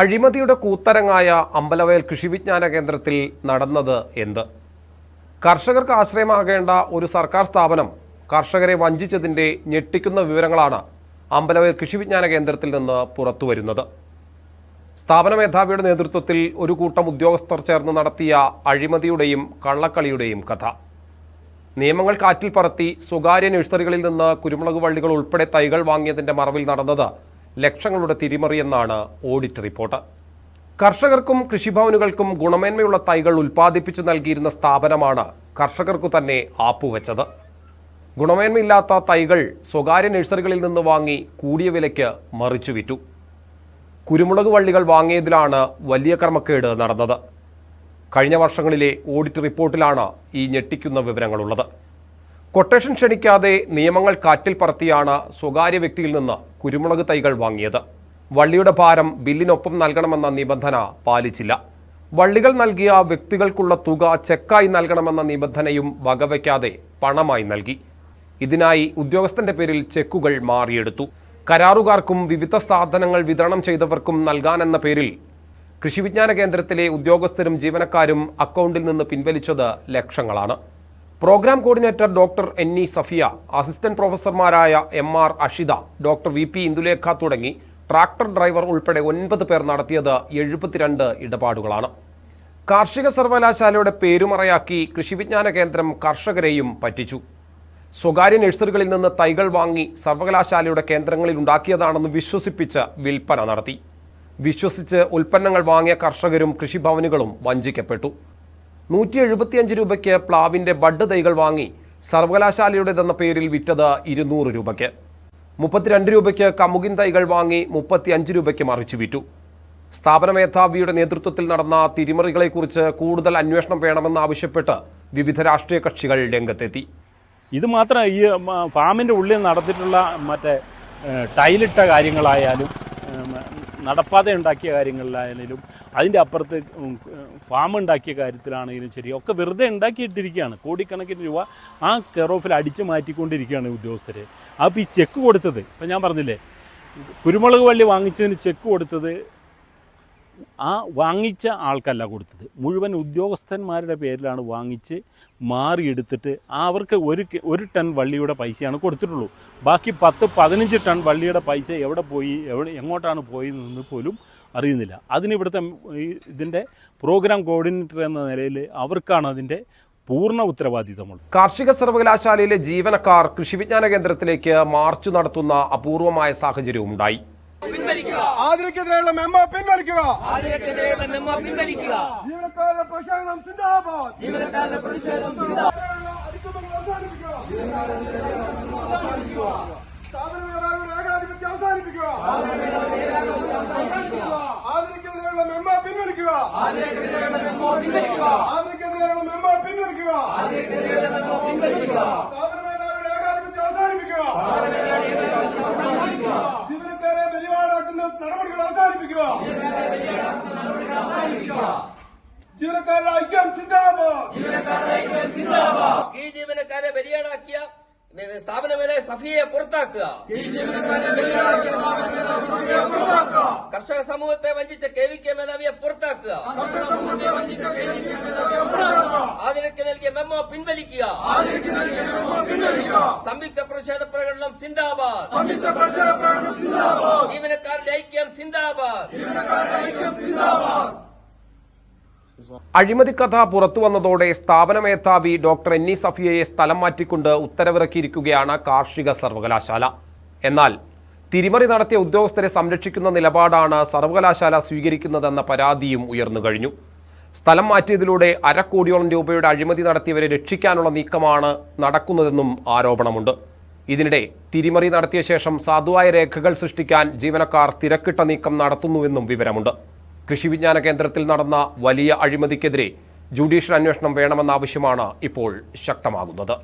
അഴിമതിയുടെ കൂത്തരങ്ങായ അമ്പലവയൽ കൃഷിവിജ്ഞാന കേന്ദ്രത്തിൽ നടന്നത് എന്ത്? കർഷകർക്ക് ആശ്രയമാകേണ്ട ഒരു സർക്കാർ സ്ഥാപനം കർഷകരെ വഞ്ചിച്ചതിന്റെ ഞെട്ടിക്കുന്ന വിവരങ്ങളാണ് അമ്പലവയൽ കൃഷിവിജ്ഞാന കേന്ദ്രത്തിൽ നിന്ന് പുറത്തുവരുന്നത് സ്ഥാപന മേധാവിയുടെ നേതൃത്വത്തിൽ ഒരു കൂട്ടം ഉദ്യോഗസ്ഥർ ചേർന്ന് നടത്തിയ അഴിമതിയുടെയും കള്ളക്കളിയുടെയും കഥ. നിയമങ്ങൾ കാറ്റിൽ പറത്തി സ്വകാര്യ നഴ്സറികളിൽ നിന്ന് കുരുമുളക് വള്ളികൾ ഉൾപ്പെടെ തൈകൾ വാങ്ങിയതിന്റെ മറവിൽ നടന്നത് ലക്ഷങ്ങളുടെ തിരിമറിയെന്നാണ് ഓഡിറ്റ് റിപ്പോർട്ട്. കർഷകർക്കും കൃഷിഭവനുകൾക്കും ഗുണമേന്മയുള്ള തൈകൾ ഉൽപ്പാദിപ്പിച്ചു നൽകിയിരുന്ന സ്ഥാപനമാണ് കർഷകർക്കു തന്നെ ആപ്പുവെച്ചത്. ഗുണമേന്മയില്ലാത്ത തൈകൾ സ്വകാര്യ നഴ്സറികളിൽ നിന്ന് വാങ്ങി കൂടിയ വിലയ്ക്ക് മറിച്ചു വിറ്റു. കുരുമുളക് വള്ളികൾ വാങ്ങിയതിലാണ് വലിയ ക്രമക്കേട് നടന്നത്. കഴിഞ്ഞ വർഷങ്ങളിലെ ഓഡിറ്റ് റിപ്പോർട്ടിലാണ് ഈ ഞെട്ടിക്കുന്ന വിവരങ്ങളുള്ളത്. കൊട്ടേഷൻ ക്ഷണിക്കാതെ നിയമങ്ങൾ കാറ്റിൽ പറത്തിയാണ് സ്വകാര്യ വ്യക്തിയിൽ നിന്ന് കുരുമുളക് തൈകൾ വാങ്ങിയത്. വള്ളിയുടെ ഭാരം ബില്ലിനൊപ്പം നൽകണമെന്ന നിബന്ധന പാലിച്ചില്ല. വള്ളികൾ നൽകിയ വ്യക്തികൾക്കുള്ള തുക ചെക്കായി നൽകണമെന്ന നിബന്ധനയും വകവയ്ക്കാതെ പണമായി നൽകി. ഇതിനായി ഉദ്യോഗസ്ഥന്റെ പേരിൽ ചെക്കുകൾ മാറിയെടുത്തു. കരാറുകാർക്കും വിവിധ സാധനങ്ങൾ വിതരണം ചെയ്തവർക്കും നൽകാനെന്ന പേരിൽ കൃഷിവിജ്ഞാന കേന്ദ്രത്തിലെ ഉദ്യോഗസ്ഥരും ജീവനക്കാരും അക്കൗണ്ടിൽ നിന്ന് പിൻവലിച്ചത് ലക്ഷങ്ങളാണ്. Programme coordinator doctor N E Safiya assistant പ്രൊഫസർമാരായ M R Ashitha doctor V P Indulekha തുടങ്ങി ട്രാക്ടർ ഡ്രൈവർ ഉൾപ്പെടെ ഒൻപത് പേർ നടത്തിയത് എഴുപത്തിരണ്ട് ഇടപാടുകളാണ്. കാർഷിക സർവകലാശാലയുടെ പേരുമറയാക്കി കൃഷിവിജ്ഞാന കേന്ദ്രം കർഷകരെയും പറ്റിച്ചു. സ്വകാര്യ നഴ്സറികളിൽ നിന്ന് തൈകൾ വാങ്ങി സർവകലാശാലയുടെ കേന്ദ്രങ്ങളിൽ ഉണ്ടാക്കിയതാണെന്ന് വിശ്വസിപ്പിച്ച് വിൽപ്പന നടത്തി. വിശ്വസിച്ച് ഉൽപ്പന്നങ്ങൾ വാങ്ങിയ കർഷകരും കൃഷിഭവനുകളും വഞ്ചിക്കപ്പെട്ടു. നൂറ്റി എഴുപത്തിയഞ്ച് രൂപയ്ക്ക് പ്ലാവിന്റെ ബഡ് തൈകൾ വാങ്ങി സർവകലാശാലയുടേതെന്ന പേരിൽ വിറ്റത് ഇരുന്നൂറ് രൂപയ്ക്ക്. മുപ്പത്തിരണ്ട് രൂപയ്ക്ക് കമുകിൻ തൈകൾ വാങ്ങി മുപ്പത്തിയഞ്ച് രൂപയ്ക്ക് മറിച്ചു വിറ്റു. സ്ഥാപന മേധാവിയുടെ നേതൃത്വത്തിൽ നടന്ന തിരിമറികളെക്കുറിച്ച് കൂടുതൽ അന്വേഷണം വേണമെന്നാവശ്യപ്പെട്ട് വിവിധ രാഷ്ട്രീയ കക്ഷികൾ രംഗത്തെത്തി. ഇത് മാത്രം ഈ ഫാമിന്റെ ഉള്ളിൽ നടത്തിയിട്ടുള്ള മറ്റേ ടൈലിട്ട കാര്യങ്ങളായാലും നടപ്പാത ഉണ്ടാക്കിയ കാര്യങ്ങളിലായാലും അതിന്റെ അപ്പുറത്ത് ഫാം ഉണ്ടാക്കിയ കാര്യത്തിലാണെങ്കിലും ശരി ഒക്കെ വെറുതെ ഉണ്ടാക്കിയിട്ടിരിക്കുകയാണ്. കോടിക്കണക്കിന് രൂപ ആ കെയർ ഓഫിൽ അടിച്ചു മാറ്റിക്കൊണ്ടിരിക്കുകയാണ് ഉദ്യോഗസ്ഥർ അപ്പോൾ ഈ ചെക്ക് കൊടുത്തത് ഇപ്പം ഞാൻ പറഞ്ഞില്ലേ കുരുമുളക് വള്ളി വാങ്ങിച്ചതിന് ചെക്ക് കൊടുത്തത് ആ വാങ്ങിച്ച ആൾക്കല്ല കൊടുത്തത്. മുഴുവൻ ഉദ്യോഗസ്ഥന്മാരുടെ പേരിലാണ് വാങ്ങിച്ച് മാറിയെടുത്തിട്ട് അവർക്ക് ഒരു ഒരു ടൺ വള്ളിയുടെ പൈസയാണ് കൊടുത്തിട്ടുള്ളൂ. ബാക്കി പത്ത് പതിനഞ്ച് ടൺ വള്ളിയുടെ പൈസ എവിടെ പോയി എവിടെ എങ്ങോട്ടാണ് പോയതെന്ന് പോലും അറിയുന്നില്ല. അതിനിവിടുത്തെ ഇതിന്റെ പ്രോഗ്രാം കോർഡിനേറ്റർ എന്ന നിലയിൽ അവർക്കാണ് അതിന്റെ പൂർണ ഉത്തരവാദിത്തമുള്ളത് കാർഷിക സർവകലാശാലയിലെ ജീവനക്കാർ കൃഷിവിജ്ഞാന കേന്ദ്രത്തിലേക്ക് മാർച്ച് നടത്തുന്ന അപൂർവമായ സാഹചര്യവും ഉണ്ടായി ആതിരക്കെതിരെയുള്ള മെമ്മോ പിൻവലിക്കുക. ജീവനക്കാരുടെ പ്രതിഷേധം സിന്ദാബാദ്. ജീവനക്കാരുടെ പ്രതിഷേധം ഏകാധിപത്യം അവസാനിപ്പിക്കുക. ആതിരക്കെതിരെയുള്ള മെമ്മോ പിൻവലിക്കുക ആതിരക്കെതിരെയുള്ള മെമ്മോ പിൻവലിക്കുക ആതിരക്കെതിരെയുള്ള മെമ്മോ പിൻവലിക്കുക ആതിരക്കെതിരെയുള്ള മെമ്മോ പിൻവലിക്കുക സ്ഥാപന മേധാവിയുടെ ഏകാധിപത്യം അവസാനിപ്പിക്കുക ജീവനക്കാരെ ബലിവാടാക്കുന്ന നടപടികൾ അവസാനിപ്പിക്കുക. ജീവനക്കാരുടെ ഐക്യം സിന്ദാബാദ് കീഴ് ജീവനക്കാരെ ബലിയാടാക്കിയ സ്ഥാപനമേലെ സഫിയെ പുറത്താക്കുക. കർഷക സമൂഹത്തെ വഞ്ചിച്ച കെ വി കെ മേധാവിയെ പുറത്താക്കുക. മെമ്മോ പിൻവലിക്കുക? സംയുക്ത പ്രതിഷേധ പ്രകടനം സിന്ദാബാദ്. സംയുക്ത പ്രതിഷേധ പ്രകടനം സിന്ദാബാദ്. ജീവനക്കാരുടെ ഐക്യം സിന്ദാബാദ്. അഴിമതി കഥ പുറത്തു വന്നതോടെ സ്ഥാപന മേധാവി ഡോക്ടർ എൻ ഇ സഫിയയെ സ്ഥലം മാറ്റിക്കൊണ്ട് ഉത്തരവിറക്കിയിരിക്കുകയാണ് കാർഷിക സർവകലാശാല. എന്നാൽ തിരിമറി നടത്തിയ ഉദ്യോഗസ്ഥരെ സംരക്ഷിക്കുന്ന നിലപാടാണ് സർവകലാശാല സ്വീകരിക്കുന്നതെന്ന പരാതിയും ഉയർന്നു കഴിഞ്ഞു. സ്ഥലം മാറ്റിയതിലൂടെ അരക്കോടിയോളം രൂപയുടെ അഴിമതി നടത്തിയവരെ രക്ഷിക്കാനുള്ള നീക്കമാണ് നടക്കുന്നതെന്നും ആരോപണമുണ്ട്. ഇതിനിടെ തിരിമറി നടത്തിയ ശേഷം സാധുവായ രേഖകൾ സൃഷ്ടിക്കാൻ ജീവനക്കാർ തിരക്കിട്ട നീക്കം നടത്തുന്നുവെന്നും വിവരമുണ്ട്. കൃഷി വിജ്ഞാന കേന്ദ്രത്തിൽ നടന്ന വലിയ അഴിമതിക്കെതിരെ ജുഡീഷ്യൽ അന്വേഷണം വേണമെന്ന ആവശ്യമാണ് ഇപ്പോൾ ശക്തമാകുന്നത്.